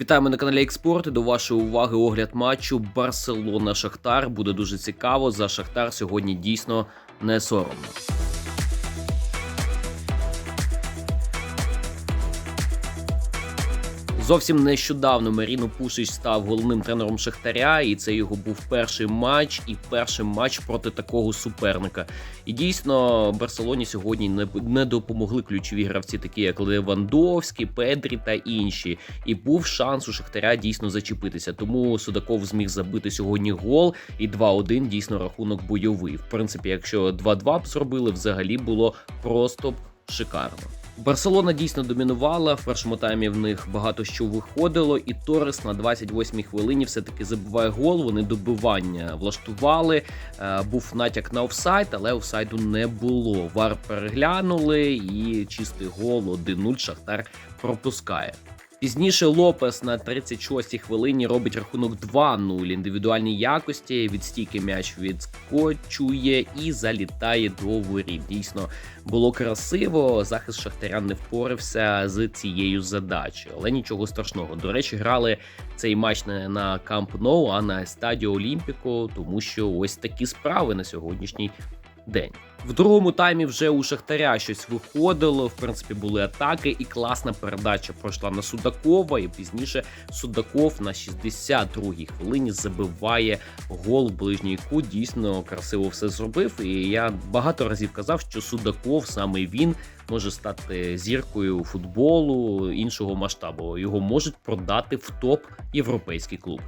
Вітаємо на каналі Експорт. До вашої уваги огляд матчу Барселона Шахтар. Буде дуже цікаво. За Шахтар сьогодні дійсно не соромно. Зовсім нещодавно Маріно Пушич став головним тренером Шахтаря, і це його був перший матч і перший матч проти такого суперника. І дійсно Барселоні сьогодні не, не допомогли ключові гравці, такі як Левандовський, Педрі та інші. І був шанс у Шахтаря дійсно зачепитися. Тому Судаков зміг забити сьогодні гол, і 2-1 дійсно рахунок бойовий. В принципі, якщо 2-2 б зробили, взагалі було просто б шикарно. Барселона дійсно домінувала. В першому таймі в них багато що виходило, і Торрес на 28-й хвилині все-таки забиває гол. Вони добивання влаштували. Е, Був натяк на офсайд, але офсайду не було. Вар переглянули, і чистий гол 1-0 Шахтар пропускає. Пізніше Лопес на 36-й хвилині робить рахунок 2-0 індивідуальній якості. Від стійки м'яч відскочує і залітає до воріт. Дійсно було красиво. Захист Шахтаря не впорався з цією задачею, але нічого страшного. До речі, грали цей матч не на Камп Ноу, а на Стадіо Олімпіко, тому що ось такі справи на сьогоднішній день. В другому таймі вже у Шахтаря щось виходило. В принципі, були атаки, і класна передача пройшла на Судакова. І пізніше Судаков на 62-й хвилині забиває гол в ближній кут. Дійсно красиво все зробив. І я багато разів казав, що Судаков саме він може стати зіркою футболу іншого масштабу. Його можуть продати в топ європейський клуб.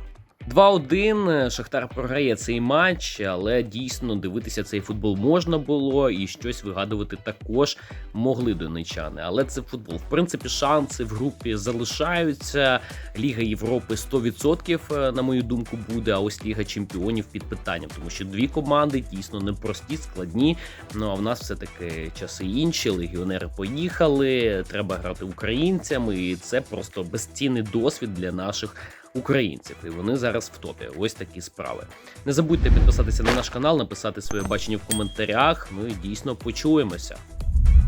2-1 Шахтар програє цей матч, але дійсно дивитися цей футбол можна було і щось вигадувати також могли донечани. Але це футбол. В принципі, шанси в групі залишаються. Ліга Європи 100%, на мою думку, буде. А ось Ліга Чемпіонів під питанням, тому що дві команди дійсно непрості, складні. Ну а в нас все таки часи інші. Легіонери поїхали. Треба грати українцями, і це просто безцінний досвід для наших українців, і вони зараз в топі. Ось такі справи. Не забудьте підписатися на наш канал, написати своє бачення в коментарях. І дійсно почуємося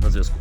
на зв'язку.